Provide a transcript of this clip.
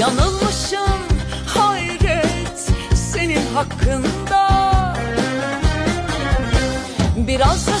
Yanılmışım hayret senin hakkında. Biraz da